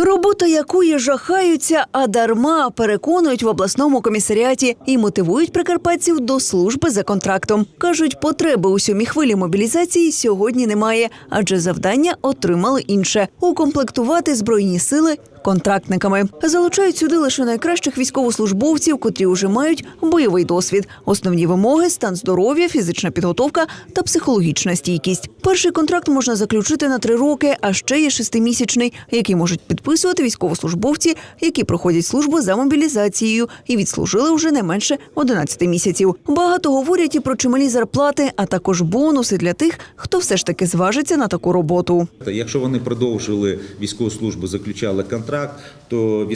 Робота якої жахаються, а дарма переконують в обласному комісаріаті і мотивують прикарпатців до служби за контрактом. кажуть, потреби у сьомій хвилі мобілізації сьогодні немає, адже завдання отримали інше укомплектувати збройні сили. Контрактниками залучають сюди лише найкращих військовослужбовців, котрі вже мають бойовий досвід. Основні вимоги стан здоров'я, фізична підготовка та психологічна стійкість. Перший контракт можна заключити на три роки, а ще є шестимісячний, який можуть підписувати військовослужбовці, які проходять службу за мобілізацією і відслужили вже не менше 11 місяців. Багато говорять і про чималі зарплати, а також бонуси для тих, хто все ж таки зважиться на таку роботу. Якщо вони продовжили військову службу, заключали контракт, то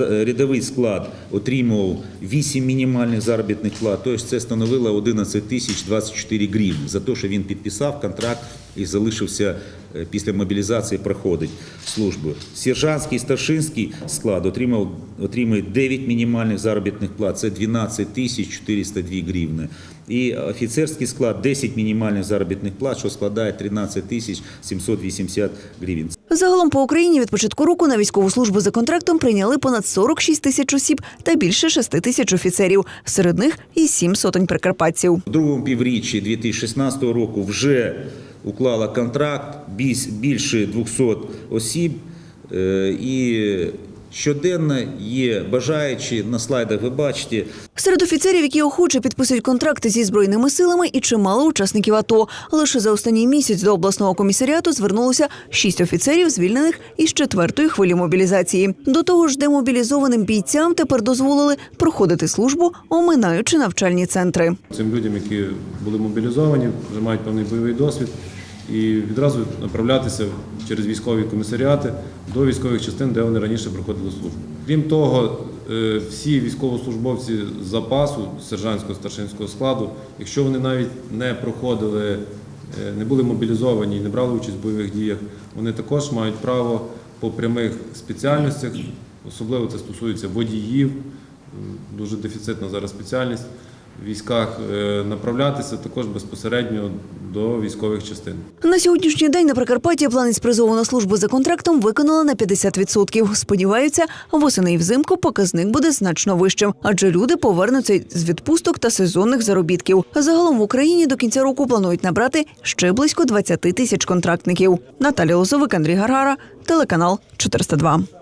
рядовий склад отримував 8 мінімальних заробітних плат, тобто це становило 11 тисяч 24 гривні за те, що він підписав контракт і залишився е, після мобілізації проходить службу. Сержантський і старшинський склад отримав отримує 9 мінімальних заробітних плат, це 12 тисяч 402 гривни. І офіцерський склад 10 мінімальних заробітних плат, що складає 13 тисяч 780 гривень. Загалом по Україні від початку року на військову службу за контрактом прийняли понад 46 тисяч осіб та більше 6 тисяч офіцерів. Серед них і 7 сотень прикарпатців. У другому півріччі 2016 року вже уклала контракт більш- більше 200 осіб. Е, І щоденно є бажаючі, на слайдах ви бачите, Серед офіцерів, які охоче підписують контракти зі збройними силами, і чимало учасників АТО. Лише за останній місяць до обласного комісаріату звернулося шість офіцерів, звільнених із четвертої хвилі мобілізації. До того ж, демобілізованим бійцям тепер дозволили проходити службу, оминаючи навчальні центри. Цим людям, які були мобілізовані, вже мають певний бойовий досвід, і відразу направлятися через військові комісаріати до військових частин, де вони раніше проходили службу. Крім того, е, всі військовослужбовці запасу сержантського старшинського складу, якщо вони навіть не проходили, е, не були мобілізовані і не брали участь в бойових діях, вони також мають право по прямих спеціальностях, особливо це стосується водіїв, дуже дефіцитна зараз спеціальність в військах е, направлятися також безпосередньо до військових частин. На сьогоднішній день на Прикарпатті план із призову на службу за контрактом виконала на 50%. Сподіваються, восени і взимку показник буде значно вищим, адже люди повернуться з відпусток та сезонних заробітків. Загалом в Україні до кінця року планують набрати ще близько 20 тисяч контрактників. Наталія Лозовик, Андрій Гаргара, телеканал 402.